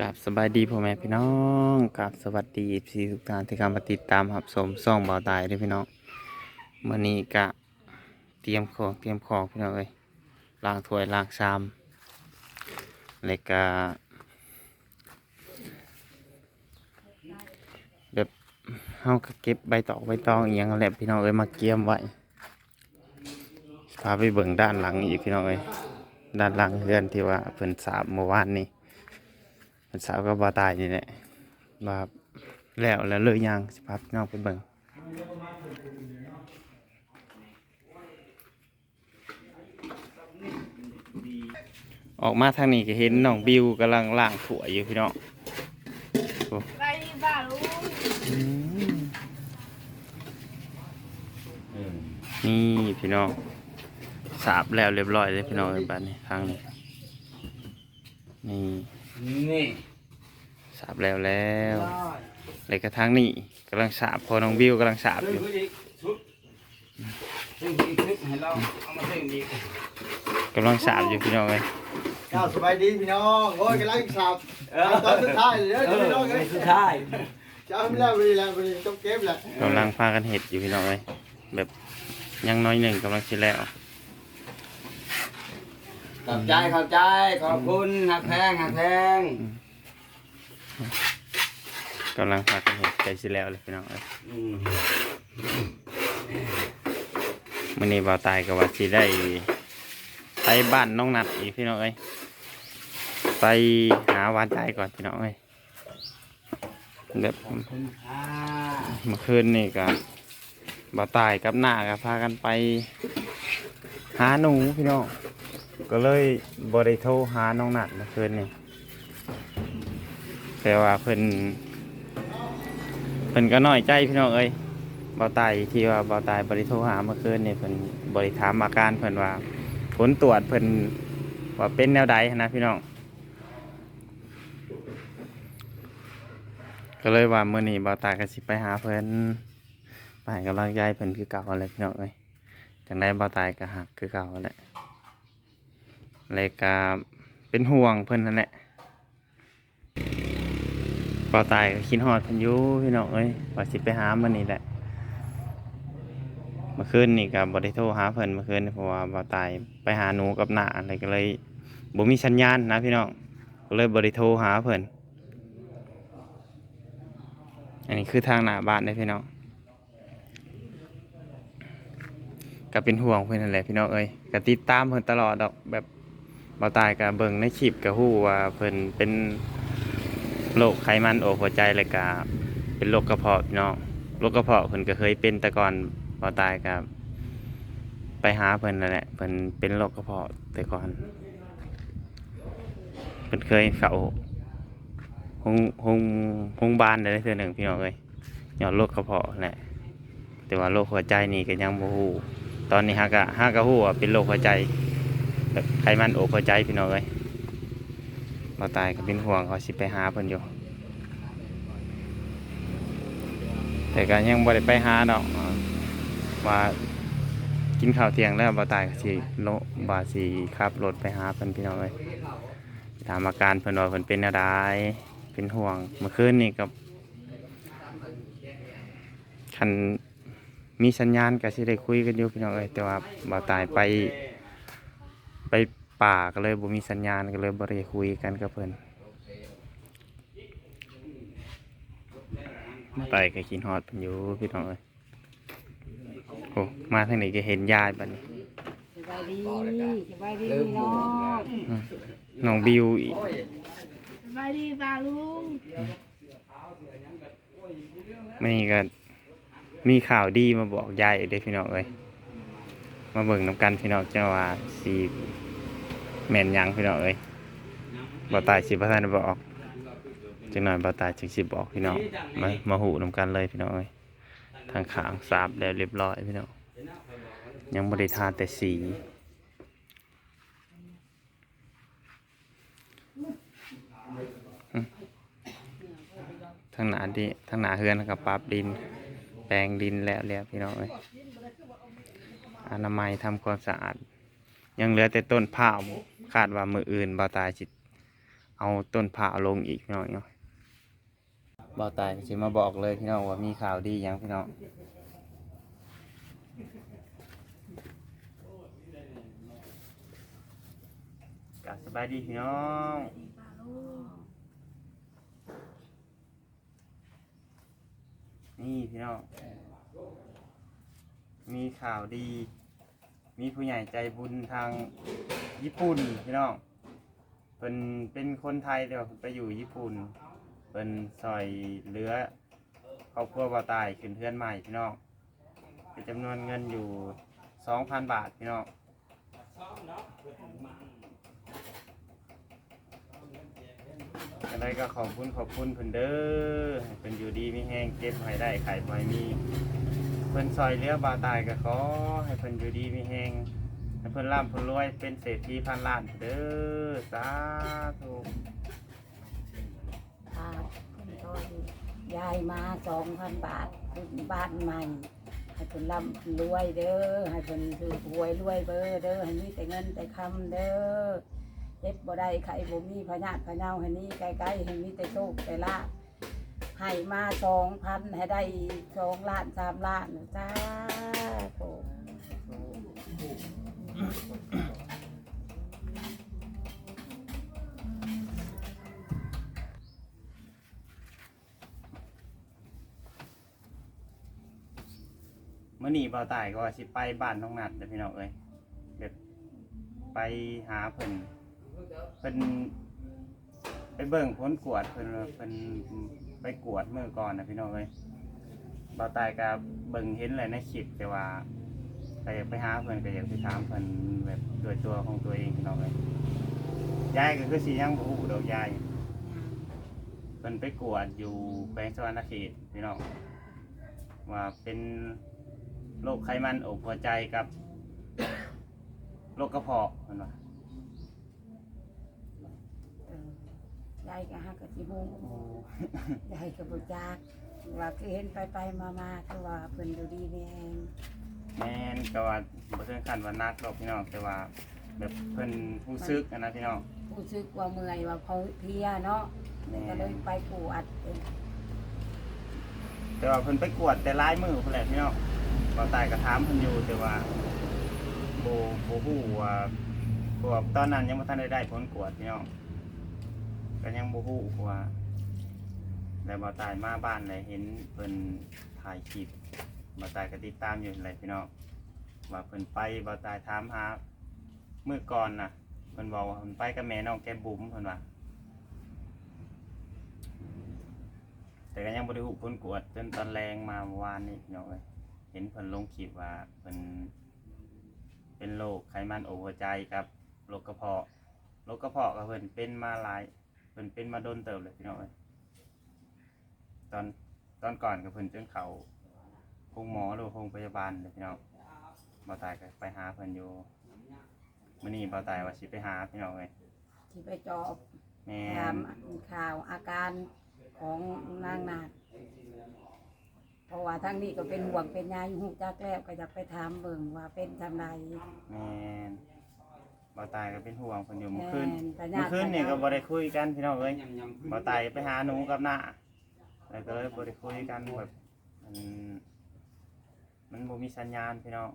กับสบายดีพ่อแม่พี่น้องกับสวัสดีพี่ทุกท่านที่เข้ามาติดตามรับชมซ่องเบาตายด้วยพี่น้องมื่อนี้กะเตรียมของเตรียมของพี่น้องเอ้ยล้างถ้วยล้างชามแล้วก็แบบเฮาก็เก็บใบตอกใบตองอีหยังแหละพี่น้องเอ้ยมาเกี่ยมไว้พาไปเบิ่งด้านหลังอีกพี่น้องเอ้ยด้านหลังเรือนที่ว่าเพิ่นสาบเมื่อวานนี้ มันสาวก็บ่ตายนี่แหละว่าแล้วแล้วเลยยังสิพาพี่น้องไปเบิ่งออกมาทางนี้ก็เห็นน้องบิวกำลังล้างถ้วอยู่พี่น้องไปบ้าลุงนี่พี่น้องสาบแล้วเรียบร้อยเลยพี่น้องในบ้านนี้ทางนี้นี่ นี่สาบแล้วแล้วเลยกระทั่งนี่กำลังสาบพอน้องบิวกำลังสาบอยู่ซึ่งอีกชุดซึ่งอีกคลิปให้เราเอามาซึ่งอีกกำลังสาบอยู่พี่น้องเลยก้าวสบายดีพี่น้องโอ้ยกำลังสับตอนสุดท้ายเลยเด้อเอพี่น้องอเอ้ยสุดท้ายจะเอาไม่แล้วไม่แล้วไม่ต้องเก็บแหละกำลังพากันเห็ดอยู่พี่น้องเลยแบบยังน้อยหนึ่งกำลังชิแล้ว ขอบใจขอบใจขอบคุณหักแพงหักแพงกำลังพากันเห็ดใจชิแล้วเลยพี่น้องเอ้ยอืมมื่อนี้บ่าวตายกับว่าสิได้ไปบ้านน้องนัดอีกพี่น้องเอ้ยไปหาหวานใจก่อนพี่น้องเอ้ยแบบขอบคุณค่ะเมื่อคืนนี่ก็บ่าวตายกับหน้าก็พากันไป หาหนูพี่น้อง ก็เลยบ่ได้โทรหาน้องนัดเมื่อคืนนี่แต่ว่าเพิ่นเพิ่นก็น้อยใจพี่น้องเอ้ยบ่าตายที่ว่าบ่าตายบ่ได้โทรหาเมื่อคืนนี่เพิ่นบ่ได้ถามอาการเพิ่นว่า ผลตรวจเพิ่นว่าเป็นแนวใดนะพี่น้องก็เลยว่าเมื้อนี้บ่าตายก็สิไปหาเพิ่นไปกำลังใจเพิ่นคือเก่าแหละพี่น้องเอ้ยจังไดบ่าตายก็หักคือเก่าแหละ เลยก็เป็นห่วงเพิ่นนั่นแหละบ่าตายก็คิดฮอดพิ่นยูพี่น้องเอ้ยว่าสิไปหามื้อนี้แหละเมื่อคืนนี่ก็บ่ได้โทรหาเพิ่นเมื่อคืนเพราะว่าบ่าตายไปหาหนูกับหน้าอะไรก็เลยบ่มีสัญญาณนะพี่น้องก็เลยบ่ได้โทรหาเพิ่นอันนี้คือทางหน้าบ้านได้พี่น้องก็เป็นห่วงเพื่อนนั่นแหละพี่น้องเอ้ยก็ติดตามเพิ่นตลอดดอกแบบ บ่ตายกับเบิ่งในคลิปก็ฮู้ว่าเพิ่นเป็นโรคไขมันโอกหัวใจแล้วก็เป็นโรคกระเพาะพี่น้องโรคกระเพาะเพิ่นก็เคยเป็นแต่ก่อนบ่ตายกับไปหาเพิ่นนั่นแหละเพิ่นเป็นโรคกระเพาะแต่ก่อนเพิ่นเคยเข้าห้องห้องห้องบ้านได้เทื่อหนึ่งพี่น้องเอ้ยยอดโรคกระเพาะแหละแต่ว่าโรคหัวใจนี่ก็ยังบ่ฮู้ตอนนี้ฮากะฮากะฮู้ว่าเป็นโรคหัวใจ แบบไขมันโอกหัวใจพี่น้องเอ้ยบ่ตายก็เป็นห่วงเขาสิไปหาเพิ่นอยู่ แต่ก็ยังบ่ได้ไปหาดอกว่ากินข้าวเที่ยงแล้วบ่ตายก็สิโลบ่าสิขับรถไปหาเพิ่นพี่น้องเอ้ยถามอาการเพิ่นว่าเพิ่นเป็นอะไรเป็นห่วงเมื่อคืนนี่กับคันมีสัญญาณก็สิได้คุยกันอยู่พี่น้องเอ้ยแต่ว่าบ่ตายไป ไปป่าก็เลยบ่มีสัญญาณก็เลยบ่ได้คุยกันกับเพิ่นบ่ตายก็กินฮอดเพิ่นอยู่พี่น้องเอ้ยโอ้มาทางนี้ก็เห็นยายบัดนี้สบายดีสบายดีพี่น้องน้องบิวอีกสบายดีบ้าลุงนี่ก็มีข่าวดีมาบอกยายอีกเด้อพี่น้องเอ้ย มาเบิ่งน้ำกันพี่น้องเจ้าว่าสีแมนยังพี่น้องเอ้ยบ่ตายสิบ่ทันได้บอกจังหน่อยบ่ตายจึงสิบอกพี่น้องมามาหูน้ำกันเลยพี่น้องเอ้ยทางขางสาบแล้วเรียบร้อยพี่น้องยังบ่ได้ทาแต่สีทางหนาดิทางหนาเฮือนกับปรับดิน แปลงดินแล้วแล้วพี่น้องเอ้ย อนามัยทำความสะอาด ยังเหลือแต่ต้นผ้าคาดว่ามืออื่นบ่ตายจิตเอาต้นผ่าลงอีกพี่น้องเนาะบ่ตายก็สิมาบอกเลยพี่น้องว่ามีข่าวดียังพี่น้องกสบายดีพี่น้องนี่พี่น้องมีข่าวดี มีผู้ใหญ่ใจบุญทางญี่ปุ่นพี่น้องเป็นเป็นคนไทยแต่ว่าเพิ่นไปอยู่ญี่ปุ่นเป็นซอยเหลือครอบครัวบ่าวตายขึ้นเพื่อนใหม่พี่น้องเป็นจำนวนเงินอยู่สองพันบาทพี่น้องอะไรก็ขอบคุณขอบคุณเพิ่นเด้อเพิ่นอยู่ดีไม่แห้งเก็บให้ได้ขายไฟมี เพิ่นซอยเหลือบาตายก็ขอให้เพิ่นอยู่ดีไม่แห้งให้เพิ่นร่ำเพิ่นรวยเป็นเศรษฐีพันล้านเด้อสาธุค่ะคุณพ่อดียายมาสองพันบาทขึ้นบ้านใหม่ให้เพิ่นร่ำรวยเด้อให้เพิ่นถือหวยรวยเบอร์เด้อให้มีแต่เงินแต่คำเด้อเจ็บบ่ได้ไข่บ่มีพญาติพะเนาให้นี้ใกล้ๆให้มีแต่โชคแต่ลาภ ให้มาสองพันให้ได้สองล้านสามล้านจ้าโถมื้อนี้บ่าวตายก็สิไปบ้านน้องนัดเด้อพี่น้องเอ้ยแบบไปหาเพิ่นเพิ่นไปเบิ่งผลกวดเพิ่นว่าเพิ่น ไปกวดมื้อก่อนนะพี่น้องเอ้ยบาตายก็เบิ่งเห็นเลยในคลิปแต่ว่าก็อยากไปหาเพิ่นก็อยากไปถามเพิ่นแบบด้วยตัวของตัวเองพี่น้องเอ้ยยายก็คือสิยังบ่ฮู้ดอกยายเพิ่นไปกวดอยู่แขวงสวรรณเขตพี่น้องว่าเป็นโรคไขมันอกหัวใจกับโรคกระเพาะเห็นปะเอ อยายก็ฮักกะสิฮู้ยายก็บ่จักว่าคือเห็นไปไปๆมาๆคือว่าเพิ่นอยู่ดีนี่เองแม่นก็ว่าบ่ถึงขั้นว่านักหรอกพี่น้องแต่ว่าแบบเพิ่นรู้สึกอะนะพี่น้องรู้สึกว่าเมื่อยว่าเขาเพลียเนาะแม่ก็เลยไปปวดเองแต่ว่าเพิ่นไปกวดแต่ลายมือเพิ่นแหละพี่น้องก็ตายก็ถามเพิ่นอยู่แต่ว่าบ่บ่ฮู้ว่าเพราะว่าตอนนั้นยังบ่ทันได้ได้ผลกวดพี่น้อง ก็ยังบ่ฮู้ว่าแล้วบ่ตายมาบ้านเลยเห็นเพิ่นถ่ายคลิปบ่ตายก็ติดตามอยู่นั่นแหละพี่น้องว่าเพิ่นไปบ่ตายถามหาเมื่อก่อนน่ะเพิ่นบอกว่าเพิ่นไปกับแม่น้องแก้มบุ๋มเพิ่นว่าแต่ก็ยังบ่ได้ฮู้ผลกวดจนตอนแรงมาเมื่อวานนี้พี่น้องเอ้ยเห็นเพิ่นลงคลิปว่าเพิ่นเป็นโรคไขมันอกหัวใจกับโรคกระเพาะโรคกระเพาะก็เพิ่นเป็นมาหลาย เพิ่นเป็นมาโดนเติบเลยพี่น้องเอ้ยตอนตอนก่อนก็เพิ่นจนเขาโรงหมอหรือโรงพยาบาลเลยพี่น้องบ่ตายก็ไปหาเพิ่นอยู่มื้อนี้บ่ตายว่าสิไปหาพี่น้องเอ้ยที่ไปจอบแม่ถามนข่าวอาการของนางนาดเพราะว่าทั้งนี้ก็เป็นห่วงเป็นใยหูจักแล้วก็อยากไปถามเบิ่งว่าเป็นทำไรแม่น บ่ตายก็เป็นห่วงเพิ่นอยู่เมื่อคืนแต่เมื่อคืนนี่ก็บ่ได้คุยกันพี่น้องเอ้ยยำยำบ่ตายไปหาหนูกับน้าแล้วก็เลยบ่ได้คุยกันแบบมันมันบ่มีสัญญาณพี่น้อง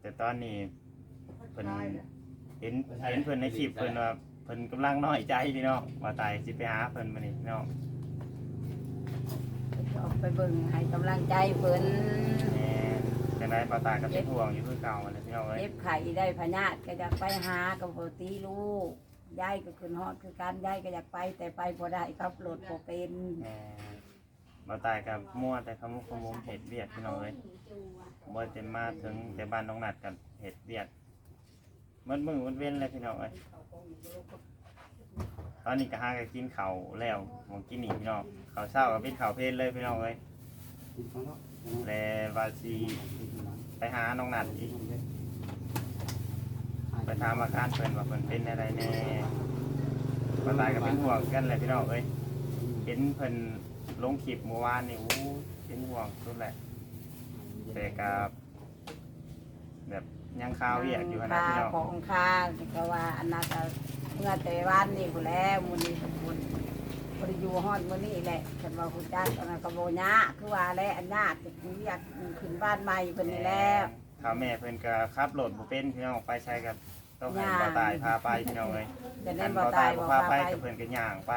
แต่ตอนนี้เพิ่นเห็นเห็นเพิ่นในคลิปเพิ่นว่าเพิ่นกำลังน้อยใจพี่น้องบ่ตายสิไปหาเพิ่นมื้อนี้พี่น้องออกไปเบิ่งให้กำลังใจเพิ่น แม่ จังไดปลาตายก็เป็นห่วงอยู่คือเก่าเลยพี่น้องเอ้ยเจ็บไข้ได้พญาติก็อยากไปหากับปตีลูกยายก็ขึ้นฮอดคือการยายก็อยากไปแต่ไปบ่ได้ครับรถบ่เป็นแม่ปลาตายกับมั่วแต่ขมุกขมุมเห็ดเวียดพี่น้องเอ้ยบ่จะมาถึงแต่บ้านน้องนัดกับเห็ดเวียดมันมือมันเว้นเลยพี่น้องเอ้ยตอนนี้ก็หากันกินข้าวแล้วหมองกินนี่พี่น้องข้าวเช้าก็เป็นข้าวเพลนเลยพี่น้องเอ้ย แล้วว่าสิไปหาน้องนัดอีกไปถามอาการเพิ่นว่าเพิ่นเป็นอะไรแน่ปตายก็เป็นห่วงกันเลยพี่น้องเอ้ยเห็นเพิ่นลงคลิปเมื่อวานนี่อู้เป็นห่วงสุดแหละแต่กับแบบยังข่าวเวียกอยู่ขนาดค่าพี่น้องของค่าก็ว่าอันนั้นก็เมื่อแต่วันนี้กูแล้วมื้อนี้ก็บุญ บ่ได้อยู่ฮอดมื้อนี้แหละฉันว่าคุณจ้าตอนนั้นก็บ่ยากคือว่าแล้วอันยากจะอยากขึ้นบ้านใหม่เพิ่นนี่แล้วข้าวแม่เพิ่นก็ขับรถบ่เป็นพี่น้องไปใช้กับต้องให้ย่างบ่าวตายพาไปพี่น้องเอ้ยจะอัได้นบ่บ่าวตาตายยบ่บ่พาพาไปไปก็เพิ่นก็ย่างไป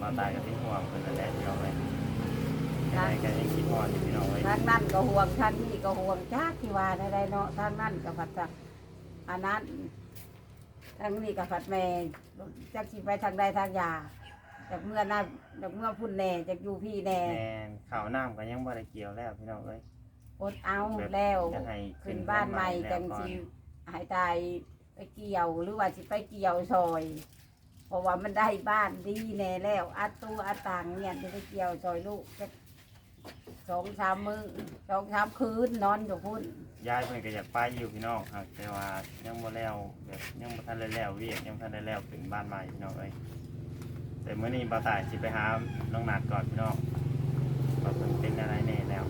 บ่าวตายก็เป็นห่วงเพิ่นนั่นแหละพี่น้องเอ้ยยังไงก็ยังคิดฮอดอยู่พี่น้องเอ้ยทางนั้นก็ห่วงทางนี้ก็ห่วงจักที่ว่าได้ๆเนาะทางนั้นก็ผัดจักอันนั้น ทางนี้ก็ผัดแม่จักสิไปทางใดทางยาจากเมื่อนั้นจากเมื่อพุ่นแน่จากอยู่พี่แน่แม่นข้าวน้ำก็ยังบ่ได้เกี่ยวแล้วพี่น้องเอ้ยอดเอาแล้วจะให้ขึ้นบ้านใหม่จังสิหายตายไปเกี่ยวหรือว่าสิไปเกี่ยวซอย เพราะว่ามันได้บ้านดีแน่แล้วอัดตู้อัดต่างเนี่ยจะไปเกี่ยวซอยลูกจัก สองสามมือสองสามคืนนอนอยู่พุ่นยายเพิ่นก็อยากไปอยู่พี่น้องครับแต่ว่ายังบ่แล้วแบบยังบ่ทันได้แล้วเวียกยังบ่ทันได้แล้วขึ้นบ้านใหม่พี่น้องเอ้ยแต่มื้อนี้บ่าวตายสิไปหาน้องนัดก่อนพี่น้องว่าเพิ่นเป็นอะไรแน่แล้ว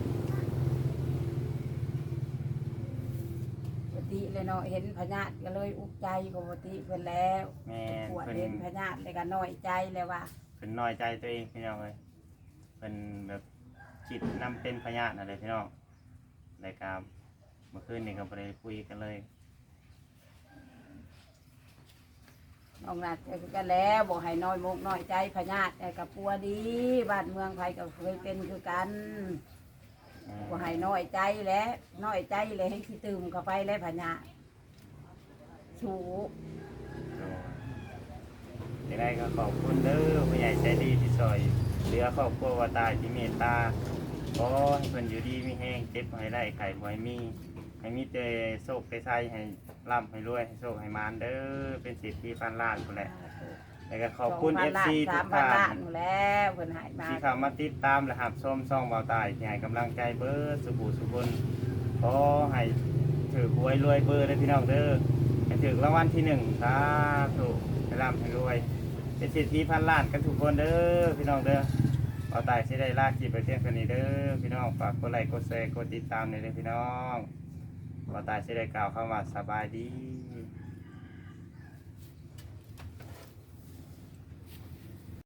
ปกติเลยเนาะเห็นพญาติก็เลยอุกใจปกติเพิ่นแล้วแม่นปวดเพิ่นเห็นพญาติเลยก็น้อยใจเลยว่าเพิ่นน้อยใจตัวเองพี่น้องเอ้ยเพิ่นแบบ คิดนำเป็นพยานอะไรพี่น้องรายการเมื่อคืนนี่ก็บ่ได้คุยกันเลย น้องนัดก็แล้วบอกให้น้อยมุกน้อยใจพญาติแต่กับปัวดีบ้านเมืองใครก็เคยเป็นคือกันอืมบ่ให้น้อยใจแหล้วน้อยใจเลยให้ขี้ตื่มเข้าไปแล้วพญาติสูยังไงก็ขอบคุณเด้อผู้ใหญ่ใจดีที่ซอย เหลือครอบครัวว่าตายที่เมตตาขอให้เพิ่นอยู่ดีมีแห้งเจ็บบ่ให้ได้ไข่บ่ให้มีให้มีแต่โชคแต่ไสให้ร่ำให้รวยให้โชคให้มานเด้อเป็นสิทธิพันล้านพุ่นแหละแล้วก็ขอบคุณสงพันล้าน FC ทุสากมพันท่าล้านนหมดแล้วเพิ่นใหายมาที่เข้ามาติดตามและหับชมซ่องเบาตายที่ให้กำลังใจเบอร์สุบูสุบนขอให้ถือหวยรวยเบอร์ได้อพี่น้องเด้อให้ถือรางวัลที่หนึ่งสาธุให้ร่ำให้รวย เป็นเศรษฐีพันล้านกันทุกคนเด้อพี่น้องเด้อเอาตายสิได้ลากจีไปเที่ยงคืนนี้เด้อพี่น้องฝากกดไลค์กดแชร์กดติดตามเลยเด้อพี่น้องเอาตายสิได้กล่าวคำว่าสบายดี